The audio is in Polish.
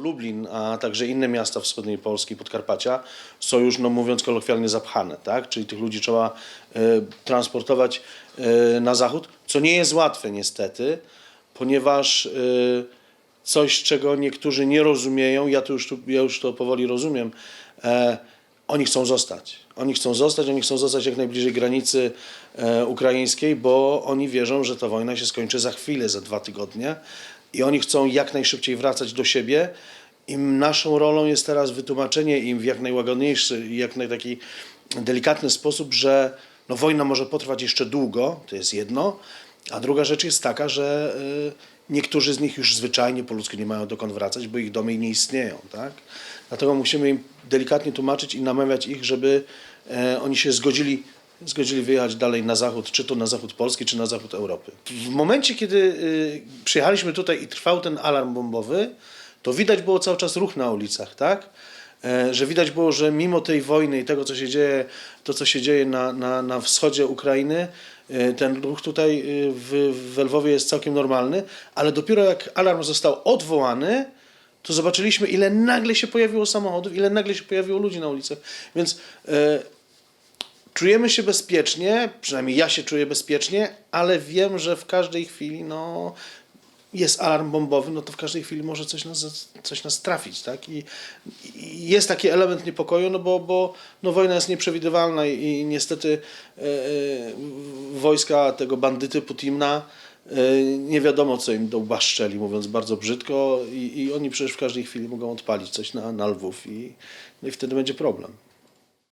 Lublin, a także inne miasta wschodniej Polski, Podkarpacia są już, no mówiąc kolokwialnie, zapchane, tak? Czyli tych ludzi trzeba e, transportować e, na zachód, co nie jest łatwe niestety, ponieważ e, coś, czego niektórzy nie rozumieją, ja to już, tu, ja już to powoli rozumiem, oni chcą zostać. Oni chcą zostać, oni chcą zostać jak najbliżej granicy e, ukraińskiej, bo oni wierzą, że ta wojna się skończy za chwilę, za dwa tygodnie i oni chcą jak najszybciej wracać do siebie. I naszą rolą jest teraz wytłumaczenie im w jak najłagodniejszy jak najtaki delikatny sposób, że no, wojna może potrwać jeszcze długo, to jest jedno, a druga rzecz jest taka, że y, niektórzy z nich już zwyczajnie po ludzku nie mają dokąd wracać, bo ich domy nie istnieją. Tak? Dlatego musimy im delikatnie tłumaczyć i namawiać ich, żeby e, oni się zgodzili, zgodzili wyjechać dalej na zachód, czy to na zachód Polski, czy na zachód Europy. W momencie, kiedy y, przyjechaliśmy tutaj i trwał ten alarm bombowy, to widać było cały czas ruch na ulicach, tak? E, że widać było, że mimo tej wojny i tego, co się dzieje, to co się dzieje na, na, na wschodzie Ukrainy, e, ten ruch tutaj e, w, w Lwowie jest całkiem normalny, ale dopiero jak alarm został odwołany, to zobaczyliśmy, ile nagle się pojawiło samochodów, ile nagle się pojawiło ludzi na ulicach. Więc czujemy się bezpiecznie, przynajmniej ja się czuję bezpiecznie, ale wiem, że w każdej chwili no, jest alarm bombowy, no to w każdej chwili może coś nas, coś nas trafić, tak? I, i jest taki element niepokoju, no bo, bo no wojna jest nieprzewidywalna i, i niestety e, e, wojska tego bandyty Putina e, nie wiadomo, co im do łba szczeli, mówiąc bardzo brzydko i, i oni przecież w każdej chwili mogą odpalić coś na, na Lwów i, no i wtedy będzie problem.